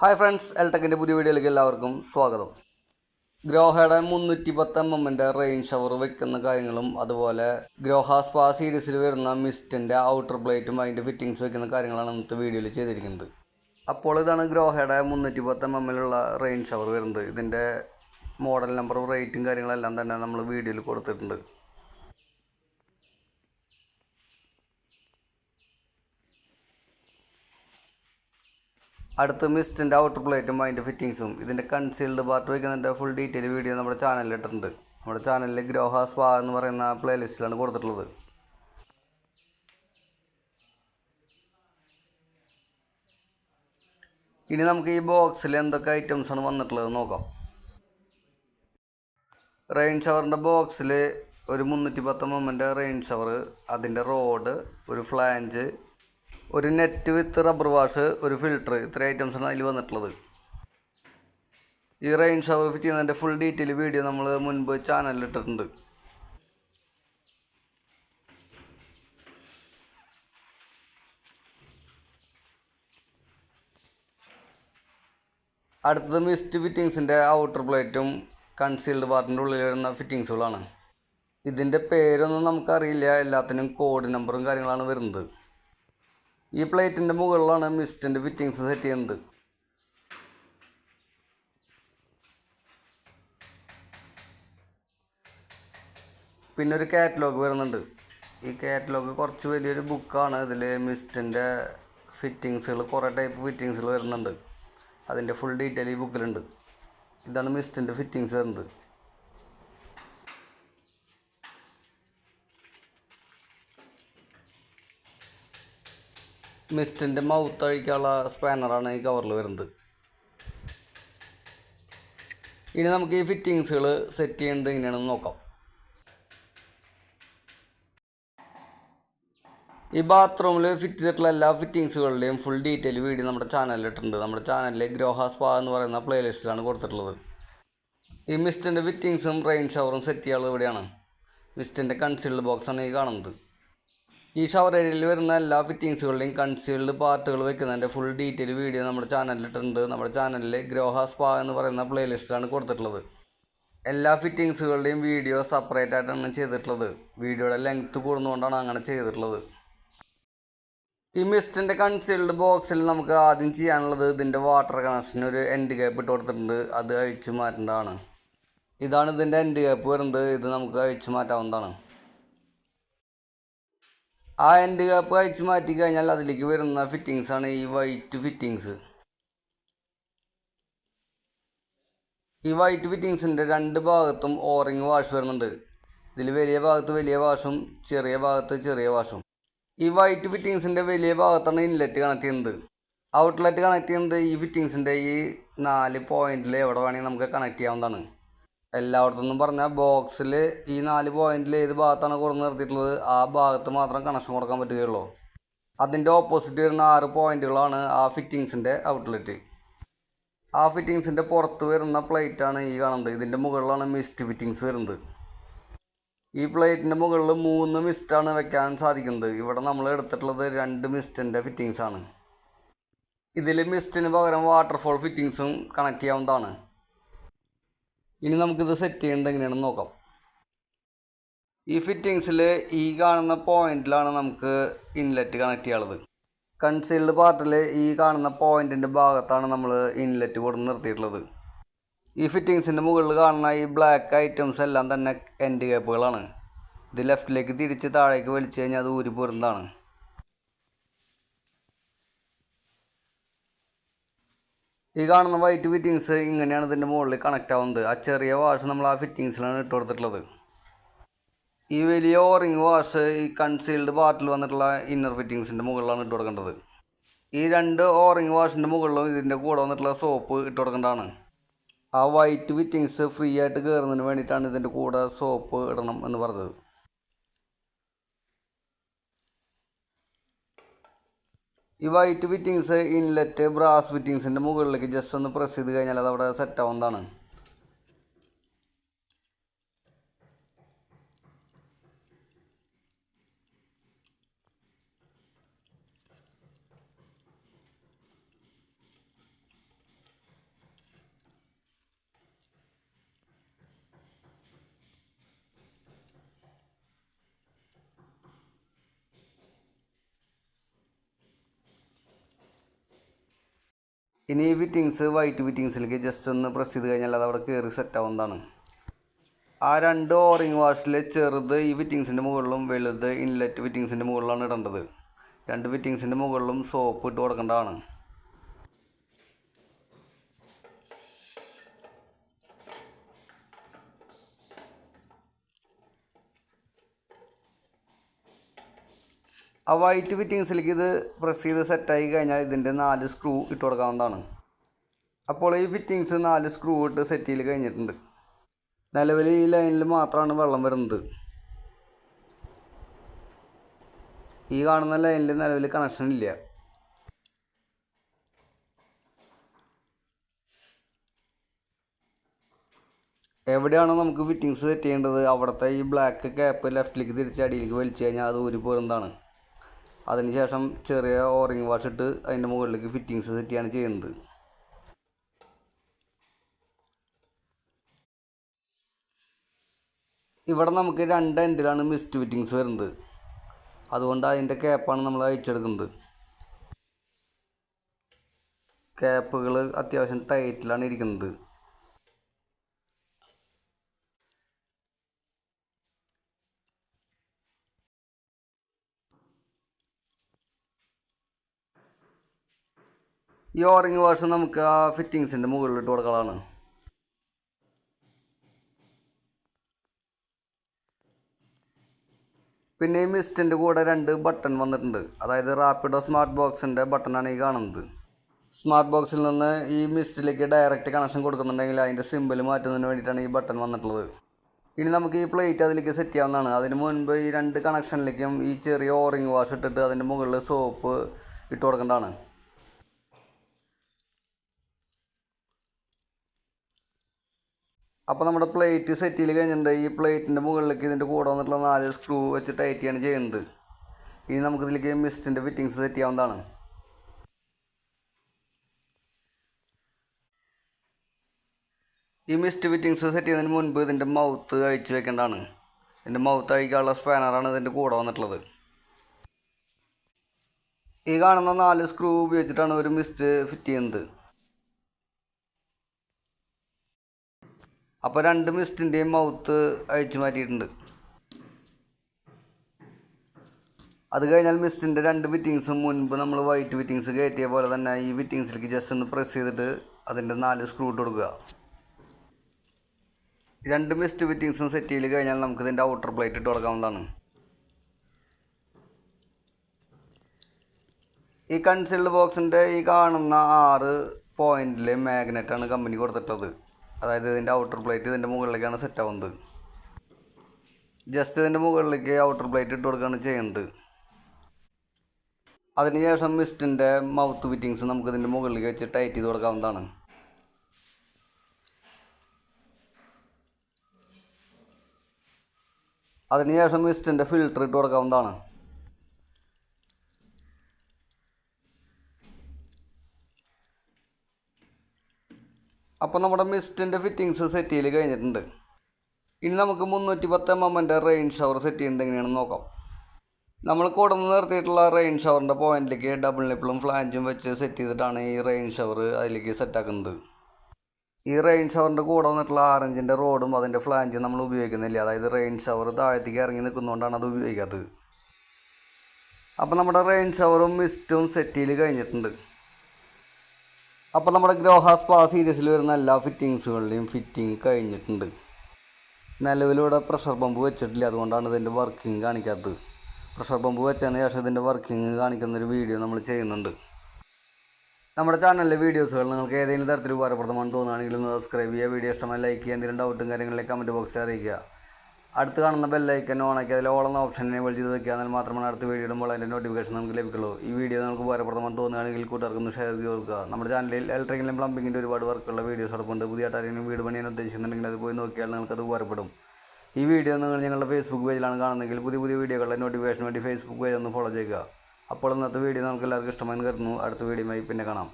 Hi friends എൽടെക്കിന്റെ പുതിയ വീഡിയോയിലേക്ക് എല്ലാവർക്കും സ്വാഗതം. ഗ്രോഹയുടെ മുന്നൂറ്റി പത്ത് എം എമ്മിന്റെ റെയിൻ ഷവർ വെക്കുന്ന കാര്യങ്ങളും അതുപോലെ ഗ്രോഹ സ്പാ സീരീസിൽ വരുന്ന മിസ്റ്റിന്റെ ഔട്ടർ പ്ലേറ്റും അതിന്റെ ഫിറ്റിങ്സ് വെക്കുന്ന കാര്യങ്ങളാണ് ഇന്നത്തെ വീഡിയോയിൽ ചെയ്തിരിക്കുന്നത്. അപ്പോൾ ഇതാണ് ഗ്രോഹയുടെ മുന്നൂറ്റി പത്ത് എം എമ്മിലുള്ള റെയിൻ ഷവർ വരുന്നത്. ഇതിന്റെ മോഡൽ നമ്പറും റേറ്റും കാര്യങ്ങളെല്ലാം തന്നെ നമ്മൾ വീഡിയോയിൽ കൊടുത്തിട്ടുണ്ട്. അടുത്ത് മിസ്റ്റിന്റെ ഔട്ടർ പ്ലേറ്റും അതിന്റെ ഫിറ്റിങ്സും ഇതിന്റെ കൺസീൽഡ് പാർട്ട് വയ്ക്കുന്നതിന്റെ ഫുൾ ഡീറ്റെയിൽ വീഡിയോ നമ്മുടെ ചാനലിൽ ഇട്ടിട്ടുണ്ട്. നമ്മുടെ ചാനലിൽ ഗ്രോഹ സ്പാ എന്ന് പറയുന്ന പ്ലേലിസ്റ്റിലാണ് കൊടുത്തിട്ടുള്ളത്. ഇനി നമുക്ക് ഈ ബോക്സിൽ എന്തൊക്കെ ഐറ്റംസ് ആണ് വന്നിട്ടുള്ളത് നോക്കാം. റെയിൻ ഷവറിന്റെ ബോക്സിൽ ഒരു മുന്നൂറ്റി പത്ത് മൊമ്മന്റെ റെയിൻ ഷവർ അതിന്റെ റോഡ് ഒരു ഫ്ലാഞ്ച് ഒരു നെറ്റ് വിത്ത് റബ്ബർ വാഷ് ഒരു ഫിൽറ്റർ ഇത്ര ഐറ്റംസാണ് അതിൽ വന്നിട്ടുള്ളത്. ഈ റെയിൻ ഷവർ ഫിറ്റ് ചെയ്യുന്നതിന്റെ ഫുൾ ഡീറ്റെയിൽ വീഡിയോ നമ്മൾ മുൻപ് ചാനലിൽ ഇട്ടിട്ടുണ്ട്. അടുത്തത് മിസ്റ്റ് ഫിറ്റിങ്സിന്റെ ഔട്ടർ പ്ലേറ്റും കൺസീൽഡ് പാർട്ടിന്റെ ഉള്ളിൽ വരുന്ന ഫിറ്റിങ്സുകളാണ് ഇതിന്റെ പേരൊന്നും നമുക്കറിയില്ല എല്ലാത്തിനും കോഡ് നമ്പറും കാര്യങ്ങളാണ് വരുന്നത്. ഈ പ്ലേറ്റിന്റെ മുകളിലാണ് മിസ്റ്റിന്റെ ഫിറ്റിങ്സ് സെറ്റ് ചെയ്യുന്നത്. പിന്നെ ഒരു കാറ്റലോഗ് വരുന്നുണ്ട്. ഈ കാറ്റലോഗ് കുറച്ച് വലിയൊരു ബുക്കാണ് ഇതിൽ മിസ്റ്റിന്റെ ഫിറ്റിങ്സുകൾ കുറേ ടൈപ്പ് ഫിറ്റിങ്സുകൾ വരുന്നുണ്ട്. അതിന്റെ ഫുൾ ഡീറ്റെയിൽ ഈ ബുക്കിലുണ്ട് ഇതാണ് മിസ്റ്റിന്റെ ഫിറ്റിങ്സ് വരുന്നത്. മിസ്റ്റിന്റെ മൗത്ത് അഴിക്കാനുള്ള സ്പാനറാണ് ഈ കവറിൽ വരുന്നത്. ഇനി നമുക്ക് ഈ ഫിറ്റിങ്സുകൾ സെറ്റ് ചെയ്യേണ്ടത് എങ്ങനെയാണെന്ന് നോക്കാം. ഈ ബാത്റൂമിൽ ഫിറ്റ് ചെയ്തിട്ടുള്ള എല്ലാ ഫിറ്റിങ്സുകളുടെയും ഫുൾ ഡീറ്റെയിൽ വീഡിയോ നമ്മുടെ ചാനലിൽ ഇട്ടിട്ടുണ്ട്. നമ്മുടെ ചാനലിലെ ഗ്രോഹ സ്പാ എന്ന് പറയുന്ന പ്ലേലിസ്റ്റിലാണ് കൊടുത്തിട്ടുള്ളത്. ഈ മിസ്റ്റിന്റെ ഫിറ്റിങ്സും റെയിൻ ഷവറും സെറ്റ് ചെയ്യാനുള്ളത് ഇവിടെയാണ്. മിസ്റ്റിന്റെ കൺസീൽഡ് ബോക്സാണ് ഈ കാണുന്നത്. ഈ ഷവർ ഏരിയയിൽ വരുന്ന എല്ലാ ഫിറ്റിങ്സുകളുടെയും കൺസീൽഡ് പാർട്ടുകൾ വെക്കുന്നതിന്റെ ഫുൾ ഡീറ്റെയിൽ വീഡിയോ നമ്മുടെ ചാനലിലിട്ടുണ്ട് നമ്മുടെ ചാനലിൽ ഗ്രോഹ സ്പാ എന്ന് പറയുന്ന പ്ലേലിസ്റ്റിലാണ് കൊടുത്തിട്ടുള്ളത്. എല്ലാ ഫിറ്റിങ്സുകളുടെയും വീഡിയോ സെപ്പറേറ്റ് ആയിട്ടാണ് ചെയ്തിട്ടുള്ളത്. വീഡിയോയുടെ ലെങ്ത്ത് കൂടുന്നതുകൊണ്ടാണ് അങ്ങനെ ചെയ്തിട്ടുള്ളത്. ഈ മിസ്റ്റിന്റെ കൺസീൽഡ് ബോക്സിൽ നമുക്ക് ആദ്യം ചെയ്യാനുള്ളത് ഇതിന്റെ വാട്ടർ കണക്ഷന് ഒരു എൻഡ് ഗ്യാപ്പ് ഇട്ട് കൊടുത്തിട്ടുണ്ട്. അത് അഴിച്ചു മാറ്റേണ്ടതാണ്. ഇതാണ് ഇതിന്റെ എൻഡ് ഗ്യാപ്പ് വരുന്നത്. ഇത് നമുക്ക് അഴിച്ചു മാറ്റാവുന്നതാണ്. ആ എൻഡ് ക്യാപ്പ് അയച്ചു മാറ്റി കഴിഞ്ഞാൽ അതിലേക്ക് വരുന്ന ഫിറ്റിങ്സ് ആണ് ഈ വൈറ്റ് ഫിറ്റിങ്സ് ഈ വൈറ്റ് ഫിറ്റിങ്സിന്റെ രണ്ട് ഭാഗത്തും ഓറിങ് വാഷ് വരുന്നുണ്ട്. ഇതിൽ വലിയ ഭാഗത്ത് വലിയ വാഷും ചെറിയ ഭാഗത്ത് ചെറിയ വാഷും ഈ വൈറ്റ് ഫിറ്റിങ്സിന്റെ വലിയ ഭാഗത്താണ് ഇൻലെറ്റ് കണക്ട് ചെയ്യുന്നത്. ഔട്ട്ലെറ്റ് കണക്ട് ചെയ്യുന്നത് ഈ ഫിറ്റിങ്സിന്റെ ഈ നാല് പോയിന്റിൽ എവിടെ വേണമെങ്കിൽ നമുക്ക് കണക്ട് ചെയ്യാവുന്നതാണ്. എല്ലായിടത്തുനിന്നും പറഞ്ഞാൽ ബോക്സിൽ ഈ നാല് പോയിന്റിൽ ഏത് ഭാഗത്താണ് കൊടുന്ന് നിർത്തിയിട്ടുള്ളത്? ആ ഭാഗത്ത് മാത്രം കണക്ഷൻ കൊടുക്കാൻ പറ്റുകയുള്ളൂ. അതിന്റെ ഓപ്പോസിറ്റ് വരുന്ന ആറ് പോയിന്റുകളാണ് ആ ഫിറ്റിങ്സിന്റെ ഔട്ട്ലെറ്റ് ആ ഫിറ്റിങ്സിന്റെ പുറത്ത് വരുന്ന പ്ലേറ്റാണ് ഈ കാണുന്നത്. ഇതിന്റെ മുകളിലാണ് മിസ്റ്റ് ഫിറ്റിങ്സ് വരുന്നത്. ഈ പ്ലേറ്റിന്റെ മുകളിൽ മൂന്ന് മിസ്റ്റാണ് വെക്കാൻ സാധിക്കുന്നത്. ഇവിടെ നമ്മൾ എടുത്തിട്ടുള്ളത് രണ്ട് മിസ്റ്റിന്റെ ഫിറ്റിങ്സാണ് ഇതിൽ മിസ്റ്റിന് പകരം വാട്ടർഫോൾ ഫിറ്റിങ്സും കണക്ട് ചെയ്യാവുന്നതാണ്. ഇനി നമുക്കിത് സെറ്റ് ചെയ്യേണ്ടത് എങ്ങനെയാണെന്ന് നോക്കാം. ഈ ഫിറ്റിങ്സിൽ ഈ കാണുന്ന പോയിന്റിലാണ് നമുക്ക് ഇൻലെറ്റ് കണക്ട് ചെയ്യാനുള്ളത്. കൺസീൽഡ് പാർട്ടിൽ ഈ കാണുന്ന പോയിന്റിന്റെ ഭാഗത്താണ് നമ്മൾ ഇൻലെറ്റ് കൊടുത്ത് നിർത്തിയിട്ടുള്ളത്. ഈ ഫിറ്റിങ്സിന്റെ മുകളിൽ കാണുന്ന ഈ ബ്ലാക്ക് ഐറ്റംസ് എല്ലാം തന്നെ എൻഡ് കേപ്പുകളാണ് ഇത് ലെഫ്റ്റിലേക്ക് തിരിച്ച് താഴേക്ക് വലിച്ചു കഴിഞ്ഞാൽ അത് ഊരി പോരുന്നതാണ്. ഈ കാണുന്ന വൈറ്റ് ഫിറ്റിങ്സ് ഇങ്ങനെയാണ് ഇതിന്റെ മുകളിൽ കണക്റ്റ് ആവുന്നത്. ആ ചെറിയ വാഷ് നമ്മൾ ആ ഫിറ്റിങ്സിലാണ് ഇട്ട് കൊടുത്തിട്ടുള്ളത്. ഈ വലിയ ഓറിങ് വാഷ് ഈ കൺസീൽഡ് പാർട്ടിൽ വന്നിട്ടുള്ള ഇന്നർ ഫിറ്റിങ്സിന്റെ മുകളിലാണ് ഇട്ട് കൊടുക്കേണ്ടത്. ഈ രണ്ട് ഓറിങ് വാഷിന്റെ മുകളിലും ഇതിന്റെ കൂടെ വന്നിട്ടുള്ള സോപ്പ് ഇട്ട് കൊടുക്കേണ്ടതാണ്. ആ വൈറ്റ് ഫിറ്റിങ്സ് ഫ്രീ ആയിട്ട് കയറുന്നതിന് വേണ്ടിയിട്ടാണ് ഇതിന്റെ കൂടെ സോപ്പ് ഇടണം എന്ന് പറഞ്ഞത്. ഈ വൈറ്റ് ഫിറ്റിങ്സ് ഇൻലെറ്റ് ബ്രാസ് ഫിറ്റിങ്സിന്റെ മുകളിലേക്ക് ജസ്റ്റ് ഒന്ന് പ്രസ് ചെയ്ത് കഴിഞ്ഞാൽ അത് അവിടെ സെറ്റ് ആവുന്നതാണ്. ഇനി ഈ ഫിറ്റിങ്സ് വൈറ്റ് ഫിറ്റിങ്സിലേക്ക് ജസ്റ്റ് ഒന്ന് പ്രസ് ചെയ്ത് കഴിഞ്ഞാൽ അത് അവിടെ കയറി സെറ്റ് ആവുന്നതാണ്. ആ രണ്ട് ഓറിങ് വാഷിൽ ചെറുത് ഈ ഫിറ്റിങ്സിന്റെ മുകളിലും വലുത് ഇൻലെറ്റ് ഫിറ്റിങ്സിന്റെ മുകളിലാണ് ഇടേണ്ടത്. രണ്ട് ഫിറ്റിങ്സിന്റെ മുകളിലും സോപ്പ് ഇട്ട് കൊടുക്കേണ്ടതാണ്. ആ വൈറ്റ് ഫിറ്റിങ്സിലേക്ക് ഇത് പ്രസ് ചെയ്ത് സെറ്റായി കഴിഞ്ഞാൽ ഇതിന്റെ നാല് സ്ക്രൂ ഇട്ട് കൊടുക്കാവുന്നതാണ്. അപ്പോൾ ഈ ഫിറ്റിങ്സ് നാല് സ്ക്രൂ ഇട്ട് സെറ്റ് ചെയ്ത് കഴിഞ്ഞിട്ടുണ്ട്. നിലവിൽ ഈ ലൈനിൽ മാത്രമാണ് വെള്ളം വരുന്നത്. ഈ കാണുന്ന ലൈനിൽ നിലവിൽ കണക്ഷൻ ഇല്ല. എവിടെയാണ് നമുക്ക് ഫിറ്റിങ്സ് സെറ്റ് ചെയ്യേണ്ടത് അവിടുത്തെ ഈ ബ്ലാക്ക് ക്യാപ്പ് ലെഫ്റ്റിലേക്ക് തിരിച്ച് അടിയിലേക്ക് വലിച്ചു കഴിഞ്ഞാൽ അത് ഊരി പോരുന്നതാണ് അതിനുശേഷം ചെറിയ ഓറിങ് വാഷ് ഇട്ട് അതിന്റെ മുകളിലേക്ക് ഫിറ്റിങ്സ് സെറ്റിയാണ് ചെയ്യുന്നത്. ഇവിടെ നമുക്ക് രണ്ട് എൻഡിലാണ് മിസ്റ്റ് ഫിറ്റിങ്സ് വരുന്നത്. അതുകൊണ്ട് അതിന്റെ ക്യാപ്പാണ് നമ്മൾ അയച്ചെടുക്കുന്നത് ക്യാപ്പുകൾ അത്യാവശ്യം ടൈറ്റിലാണ് ഇരിക്കുന്നത്. ഈ ഓറിങ് വാഷ് നമുക്ക് ആ ഫിറ്റിങ്സിന്റെ മുകളിലിട്ട് കൊടുക്കാനാണ് പിന്നെ ഈ മിസ്റ്റിന്റെ കൂടെ രണ്ട് ബട്ടൺ വന്നിട്ടുണ്ട്. അതായത് റാപ്പിഡോ സ്മാർട്ട് ബോക്സിന്റെ ബട്ടണാണ് ഈ കാണുന്നത്. സ്മാർട്ട് ബോക്സിൽ നിന്ന് ഈ മിസ്റ്റിലേക്ക് ഡയറക്റ്റ് കണക്ഷൻ കൊടുക്കുന്നുണ്ടെങ്കിൽ അതിന്റെ സിമ്പിൾ മാറ്റുന്നതിന് വേണ്ടിയിട്ടാണ് ഈ ബട്ടൺ വന്നിട്ടുള്ളത്. ഇനി നമുക്ക് ഈ പ്ലേറ്റ് അതിലേക്ക് സെറ്റ് ചെയ്യാവുന്നതാണ്. അതിന് മുൻപ് ഈ രണ്ട് കണക്ഷനിലേക്കും ഈ ചെറിയ ഓറിങ് വാഷ് ഇട്ടിട്ട് അതിന്റെ മുകളിൽ സോപ്പ് ഇട്ട് കൊടുക്കേണ്ടതാണ്. അപ്പോൾ നമ്മുടെ പ്ലേറ്റ് സെറ്റ് ചെയ്ത് കഴിഞ്ഞിട്ടുണ്ട്? ഈ പ്ലേറ്റിന്റെ മുകളിലേക്ക് ഇതിന്റെ കൂടെ വന്നിട്ടുള്ള നാല് സ്ക്രൂ വെച്ച് ടൈറ്റ് ചെയ്യാണ് ചെയ്യുന്നത്. ഇനി നമുക്കിതിലേക്ക് മിസ്റ്റിന്റെ ഫിറ്റിങ്സ് സെറ്റ് ചെയ്യാവുന്നതാണ്. ഈ മിസ്റ്റ് ഫിറ്റിങ്സ് സെറ്റ് ചെയ്യുന്നതിന് മുൻപ് ഇതിന്റെ മൗത്ത് അഴിച്ച് വെക്കേണ്ടതാണ്. ഇതിന്റെ മൗത്ത് അഴിക്കാനുള്ള സ്പാനറാണ് ഇതിന്റെ കൂടെ വന്നിട്ടുള്ളത്. ഈ കാണുന്ന നാല് സ്ക്രൂ ഉപയോഗിച്ചിട്ടാണ് ഒരു മിസ്റ്റ് ഫിറ്റ് ചെയ്യുന്നത്. അപ്പോൾ രണ്ട് മിസ്റ്റിന്റെയും മൗത്ത് അഴിച്ചു മാറ്റിയിട്ടുണ്ട്. അത് കഴിഞ്ഞാൽ മിസ്റ്റിന്റെ രണ്ട് ഫിറ്റിങ്സും മുൻപ് നമ്മൾ വൈറ്റ് ഫിറ്റിങ്സ് കയറ്റിയ പോലെ തന്നെ ഈ ഫിറ്റിങ്സിലേക്ക് ജസ്റ്റ് ഒന്ന് പ്രസ് ചെയ്തിട്ട് അതിന്റെ നാല് സ്ക്രൂ ഇട്ട് കൊടുക്കുക. രണ്ട് മിസ്റ്റ് ഫിറ്റിങ്സും സെറ്റ് ചെയ്ത് കഴിഞ്ഞാൽ നമുക്ക് ഇതിന്റെ ഔട്ടർ പ്ലേറ്റ് ഇട്ട് കൊടുക്കാവുന്നതാണ്. ഈ കൺസീൽഡ് ബോക്സിന്റെ ഈ കാണുന്ന ആറ് പോയിന്റിൽ മാഗ്നറ്റാണ് കമ്പനി കൊടുത്തിട്ടത്. അതായത് ഇതിന്റെ ഔട്ടർ പ്ലേറ്റ് ഇതിന്റെ മുകളിലേക്കാണ് സെറ്റ് ആവുന്നത്. ജസ്റ്റ് ഇതിന്റെ മുകളിലേക്ക് ഔട്ടർ പ്ലേറ്റ് ഇട്ട് കൊടുക്കുകയാണ് ചെയ്യുന്നത്. അതിനുശേഷം മിസ്റ്റിന്റെ മൗത്ത് ഫിറ്റിങ്സ് നമുക്ക് ഇതിന്റെ മുകളിലേക്ക് വെച്ച് ടൈറ്റ് ചെയ്ത് കൊടുക്കാവുന്നതാണ്. അതിനുശേഷം മിസ്റ്റിന്റെ ഫിൽറ്റർ ഇട്ട് കൊടുക്കാവുന്നതാണ്. അപ്പോൾ നമ്മുടെ മിസ്റ്റിന്റെ ഫിറ്റിങ്സ് സെറ്റ് ചെയ്ത് കഴിഞ്ഞിട്ടുണ്ട്. ഇനി നമുക്ക് മുന്നൂറ്റി പത്ത് എം എമ്മിന്റെ റെയിൻ ഷവർ സെറ്റ് ചെയ്യുന്നത് എങ്ങനെയാണെന്ന് നോക്കാം. നമ്മൾ കൊടുന്ന് നിർത്തിയിട്ടുള്ള റെയിൻ ഷവറിന്റെ പോയിന്റിലേക്ക് ഡബിൾ നിപ്പിളും ഫ്ലാഞ്ചും വെച്ച് സെറ്റ് ചെയ്തിട്ടാണ് ഈ റെയിൻ ഷവർ അതിലേക്ക് സെറ്റാക്കുന്നത് ഈ റെയിൻ ഷവറിന്റെ കൂടെ വന്നിട്ടുള്ള ആറഞ്ചിന്റെ റോഡും അതിന്റെ ഫ്ലാഞ്ചും നമ്മൾ ഉപയോഗിക്കുന്നില്ല? അതായത് റെയിൻ ഷവർ താഴത്തേക്ക് ഇറങ്ങി നിൽക്കുന്നതുകൊണ്ടാണ് അത് ഉപയോഗിക്കാത്തത്. അപ്പോൾ നമ്മുടെ റെയിൻ ഷവറും മിസ്റ്റും സെറ്റ് ചെയ്ത് കഴിഞ്ഞിട്ടുണ്ട്. അപ്പോൾ നമ്മുടെ ഗ്രോഹാസ് പ്ലാ സീരീസിൽ വരുന്ന എല്ലാ ഫിറ്റിങ്സുകളുടെയും ഫിറ്റിംഗ് കഴിഞ്ഞിട്ടുണ്ട്. നിലവിലൂടെ പ്രഷർ പമ്പ് വെച്ചിട്ടില്ല. അതുകൊണ്ടാണ് ഇതിന്റെ വർക്കിംഗ് കാണിക്കാത്തത്. പ്രഷർ പമ്പ് വെച്ചതിന് ശേഷം ഇതിന്റെ വർക്കിംഗ് കാണിക്കുന്നൊരു വീഡിയോ നമ്മൾ ചെയ്യുന്നുണ്ട്. നമ്മുടെ ചാനലിലെ വീഡിയോസുകൾ നിങ്ങൾക്ക് ഏതെങ്കിലും തരത്തിൽ ഉപകാരപ്രദമാണെന്ന് തോന്നുകയാണെങ്കിൽ സബ്സ്ക്രൈബ് ചെയ്യുക. വീഡിയോ ഇഷ്ടമായി ലൈക്ക് ചെയ്യുക. എന്തെങ്കിലും ഡൗട്ടും കാര്യങ്ങളിലേക്ക് കമന്റ് ബോക്സിൽ അറിയിക്കുക. അടുത്ത് കാണുന്ന ബെല്ലൈക്കൻ ഓണാക്കി അതിൽ എന്ന ഓപ്ഷൻ എനേബിൾ ചെയ്ത് വെക്കുക എന്നാൽ മാത്രമാണ് അടുത്ത വീഡിയോ ഇടുമ്പോൾ അതിന്റെ നോട്ടിഫിക്കേഷൻ നമുക്ക് ലഭിക്കുള്ളൂ. ഈ വീഡിയോ നമുക്ക് ഉപകാരപ്രദമാണ് തോന്നുകയാണെങ്കിൽ കൂട്ടുകാർക്ക് ഒന്ന് ഷെയർ ചെയ്ത് കൊടുക്കുക. നമ്മുടെ ചാനലിൽ ഇലക്ട്രിക്കലും പ്ലംബിങ്ങിന്റെ ഒരുപാട് വർക്കുള്ള വീഡിയോസ് അടുപ്പുണ്ട് പുതിയ ആരെങ്കിലും വീട് പണിയാൻ ഉദ്ദേശിക്കുന്നുണ്ടെങ്കിൽ അത് പോയി നോക്കിയാൽ നിങ്ങൾക്കത് ഉപകാരപ്പെടും. ഈ വീഡിയോ നിങ്ങൾ ഞങ്ങളുടെ ഫേസ്ബുക്ക് പേജിലാണ് കാണുന്നതെങ്കിൽ പുതിയ പുതിയ വീഡിയോകളുടെ നോട്ടിഫിക്കേഷൻ വേണ്ടി ഫേസ്ബുക്ക് പേജ് ഒന്ന് ഫോളോ ചെയ്യുക. അപ്പോൾ ഇന്നത്തെ വീഡിയോ നമുക്ക് എല്ലാവർക്കും ഇഷ്ടമായി കരുതുന്നു. അടുത്ത വീഡിയോയുമായി പിന്നെ കാണാം.